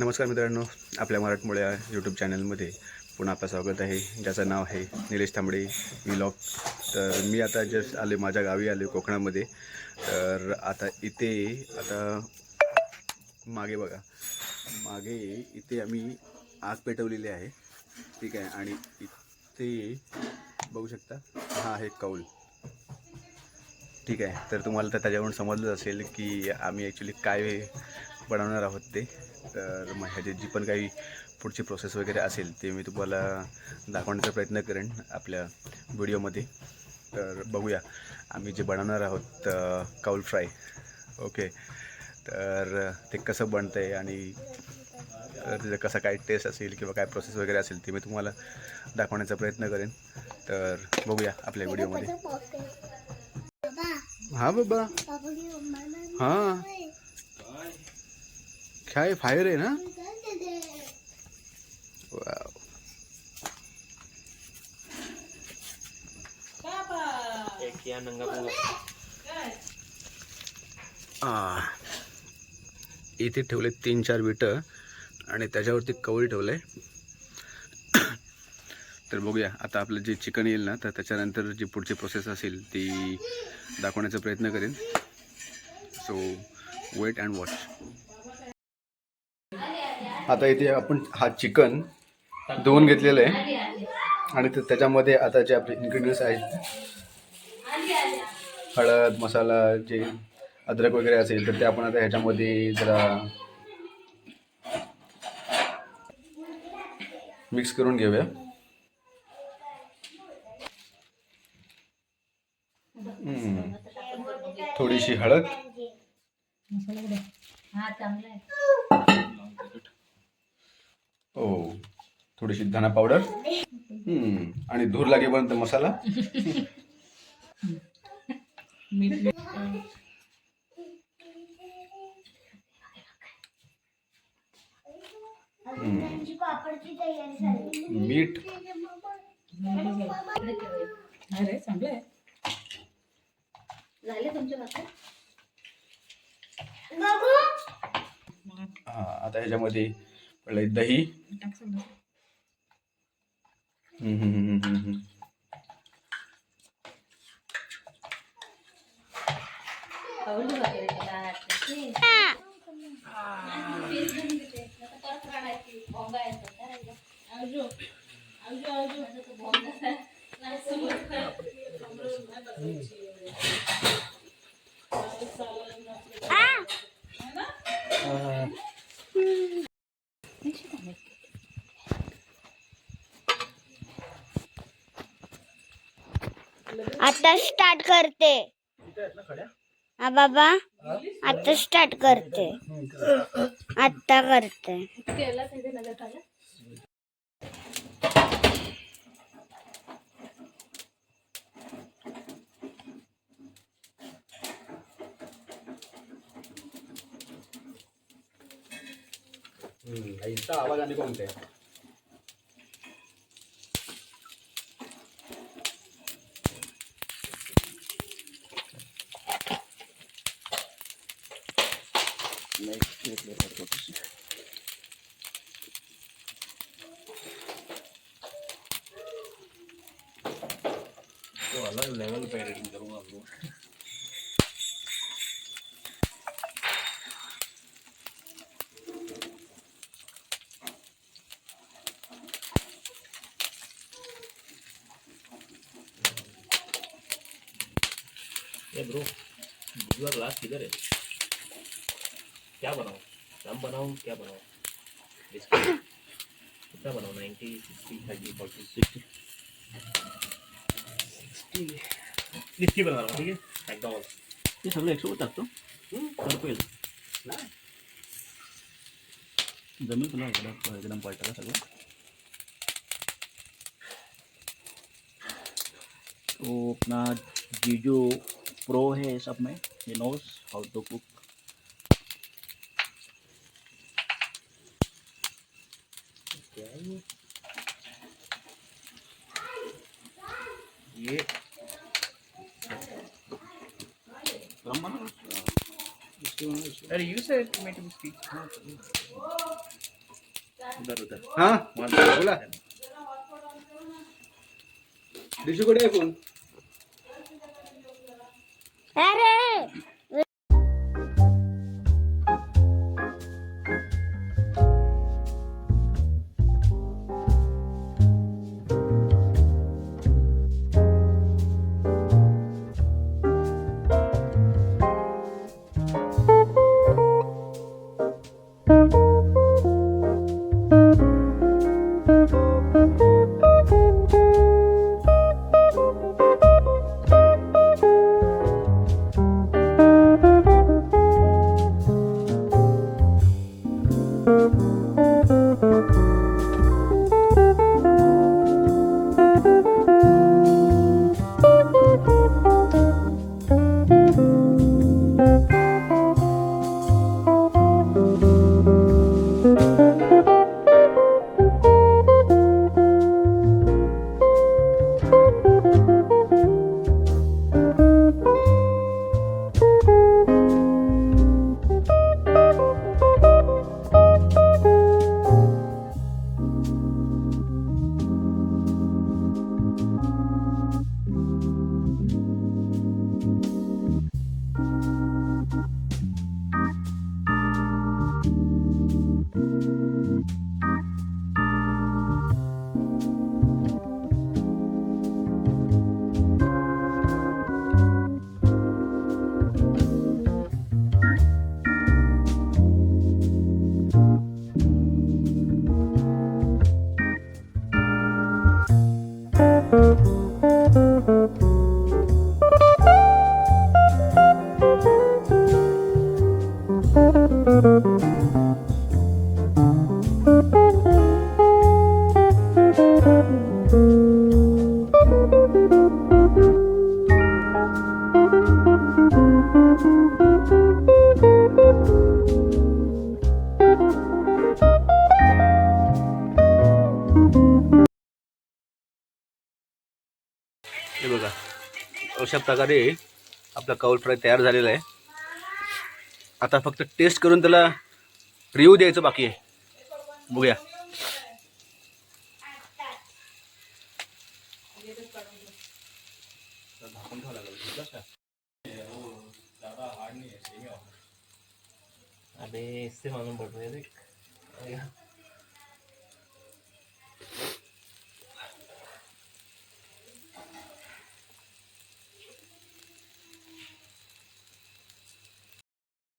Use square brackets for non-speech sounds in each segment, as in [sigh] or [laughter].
नमस्कार मित्रांनो आपल्या मराठमोळ्या यूट्यूब चॅनलमध्ये पुन्हा आपलं स्वागत आहे. ज्याचं नाव आहे निलेश तांबडे व्लॉग तर मी आता जस्ट आले माझ्या गावी आले कोकणामध्ये. तर आता इथे आता मागे बघा. मागे इथे आम्ही आग पेटवलेली आहे. ठीक आहे आणि इथे बघू शकता हा आहे कौल. ठीक आहे. तर तुम्हाला तर त्याच्यावरून समजलं असेल की आम्ही ॲक्च्युली काय बनवणार आहोत ते. तर मग ह्याची जी पण काही पुढची प्रोसेस वगैरे असेल ते मी तुम्हाला दाखवण्याचा प्रयत्न करेन आपल्या व्हिडिओमध्ये तर बघूया. आम्ही जे बनवणार आहोत काउल फ्राय. ओके. तर ते कसं बनतं आहे आणि त्याचं कसं काय टेस्ट असेल किंवा काय प्रोसेस वगैरे असेल ते मी तुम्हाला दाखवण्याचा प्रयत्न करेन. तर बघूया आपल्या व्हिडिओमध्ये हा बाबा. हां. काय फायर आहे ना? वाव. एक इथे ठेवले तीन चार विटं आणि त्याच्यावरती कवळी ठेवलं आहे तर बघूया. आता आपलं जे चिकन येईल ना तर त्याच्यानंतर जी पुढची प्रोसेस असेल ती दाखवण्याचा प्रयत्न करेन. सो वेट अँड वॉच आता इथे आपण हा चिकन धुवून घेतलेलं आहे. आणि ते त्याच्यामध्ये आता जे आपले इन्ग्रेडियंट्स आहेत हळद मसाला जे अद्रक वगैरे असेल तर ते आपण आता ह्याच्यामध्ये जरा मिक्स करून घेऊया. थोडीशी हळद. ओ थोडीशी धना पावडर. आणि धूर लागेपर्यंत मसाला. मीठ अरे चांगलं आहे झाले तुमचे भाकर बघू हा, आता ह्याच्यामध्ये पडलंय दही. आता स्टार्ट करते. हा बाबा. आता स्टार्ट करते. आता करते. अलग लेवल पे एडिटिंग करूंगा आप ये ब्रो दूसरा ग्लास किधर है? क्या बनाऊँ? कम बनाऊँ? क्या बनाऊँ? कितना बनाऊँ? Ninety sixty thirty forty sixty sixty बना रहा हूँ? ठीक है? मॅकडॉनल्ड हे सगळं एकसोबत टाकतो करपेल ज़मीन तुला एकदम एकदम पलटाला सगळं तो अपना जीजो प्रो है सब में ही नोस हाउ टू कुक क्या है ये। ये गरम बना इसके बाद अरे you say me to speak उधर उधर। हां? वन बोला. दिशू कुठे आहे फोन। अरे अशा प्रकारे आपला कौल फ्राय तयार झालेला आहे. आता फक्त टेस्ट करून त्याला रिव्ह्यू द्यायचं बाकी आहे. बघूया. अरे इससे मालूम पड़ रहा है देख। अरे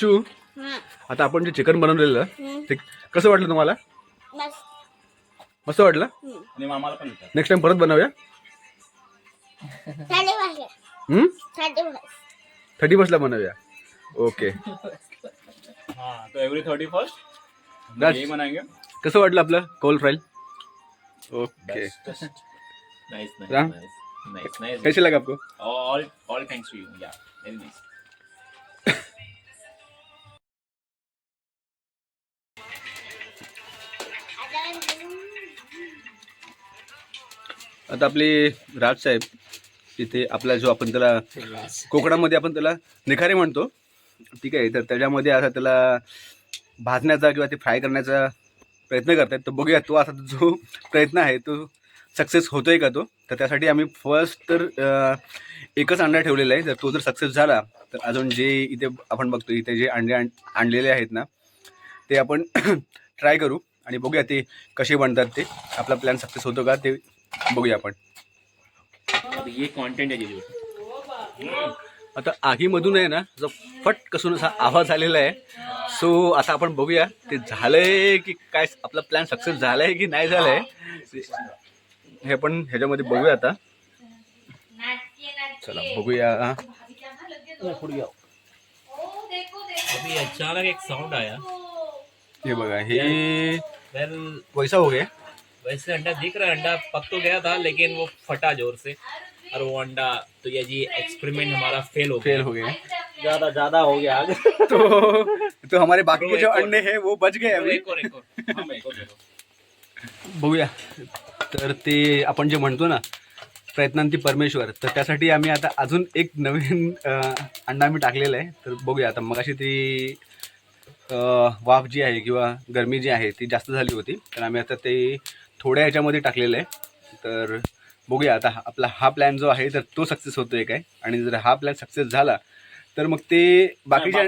चू आता आपण जे चिकन बनवलेलं ते कसं वाटलं तुम्हाला? मस्त. मस्त वाटलं? आणि मामाला पण. नेक्स्ट टाइम परत बनवूया. थर्टी फर्स्टला बनवूया. ओके हाँ तो एवरी थर्टी फर्स्ट कसं वाटलं आपलं कौल fry okay nice nice Ram? Nice nice nice कैसे लगा आपको? All all thanks to you या वेरी नाइस आता आपले राजसाहेब तिथे आपला जो आपण त्याला कोकणामध्ये आपण त्याला निखारे म्हणतो ठीक आहे तर त्याच्यामध्ये आता त्याला भाजण्याचा किंवा ते फ्राय करण्याचा प्रयत्न करतायत. तर बघूया तो आता जो प्रयत्न आहे तो सक्सेस होतोय का तो? तर त्यासाठी आम्ही फर्स्ट तर एकच अंडा ठेवलेला आहे. जर तो जर सक्सेस झाला तर अजून जे इथे आपण बघतो इथे जे अंडे आणलेले आहेत ना ते आपण [clears throat] ट्राय करू आणि बघूया ते कसे बनतात ते आपला प्लॅन सक्सेस होतो का ते बघूया आपण. अब ये कंटेंट है जीजू आता आगीमधून आहे ना जो फट कसून असा आवाज आलेला आहे. सो आता आपण बघूया ते झालंय की काय आपला प्लॅन सक्सेस झालाय की नाही झालाय? हे पण ह्याच्यामध्ये बघूया आता. चला बघूया. अभी अचानक एक साउंड आया. हे बघा हे वेल वैसा हो गया. वैसे अंडा दिख रहा है अंडा पक तो गया था लेकिन वो फटा जोर से। और वो अंडा तो ये जी एक्सपेरिमेंट हमारा फेल हो फेल गया। हो गया। ज्यादा ज्यादा हो गया। आगे तो तो हमारे बाकी के जो अंडे हैं वो बच गए अभी। हाँ. बघूया। तर ते आपण जे म्हणतो ना प्रयत्नांती परमेश्वर तर त्यासाठी आम्ही आता अजून एक नवीन अंडा आम्ही टाकलेला आहे. तर बघूया आता मगाशी ती वाफ जी आहे किंवा गरमी जी आहे ती जास्त झाली होती. तर आम्ही आता ते थोड्या ह्याच्यामध्ये टाकलेलं आहे. तर बघूया आता आपला हा प्लॅन जो आहे तर तो सक्सेस होतोय काय? आणि जर हा प्लॅन सक्सेस झाला तर मग ते बाकीच्या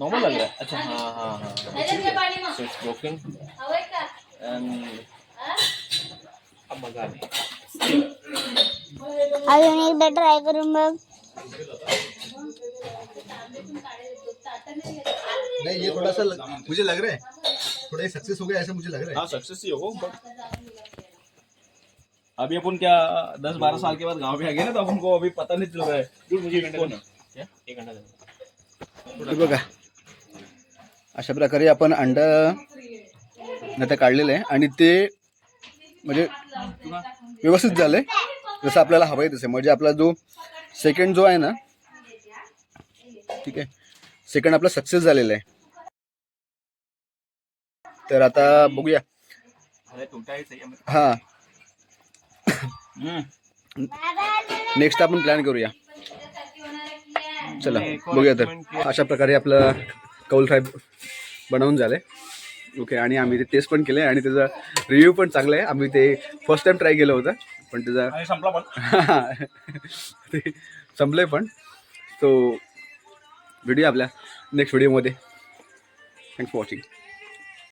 नॉर्मल लग रहा है अच्छा हाँ हाँ हाँ. अजून एकदा ट्राय करून बघ. नहीं ये थोड़ा सा लग, मुझे लग रहा है। थोड़ा सक्सेस हो गया ऐसा मुझे लग रहा है। हाँ सक्सेस ही हो बट अभी अपन क्या दस बारह साल के बाद गांव में आ गए ना तो अपन को अभी पता नहीं चल रहा है। दूर मुझे एक घंटा बघा अशा प्रकारे आपण अंड आता काढलेलं आहे आणि ते म्हणजे व्यवस्थित झालंय. जसं आपल्याला हवं आहे तसं. म्हणजे आपला जो सेकंड जो आहे ना ठीक आहे. सेकंड आपला सक्सेस झालेला आहे. तर आता बघूया. ही. नेक्स्ट [coughs] आपण प्लॅन करूया. चला बघूया तर. अशा प्रकारे आपलं कौल फ्राय बनवून झालंय ओके आणि आम्ही ते टेस्ट पण केलं आणि त्याचा रिव्ह्यू पण चांगला आहे. आम्ही ते फर्स्ट टाइम ट्राय केलं होतं पण त्याचा [laughs] ते संपलं आहे पण सो व्हिडिओ आपल्या. नेक्स्ट व्हिडिओमध्ये थँक्स फॉर वॉचिंग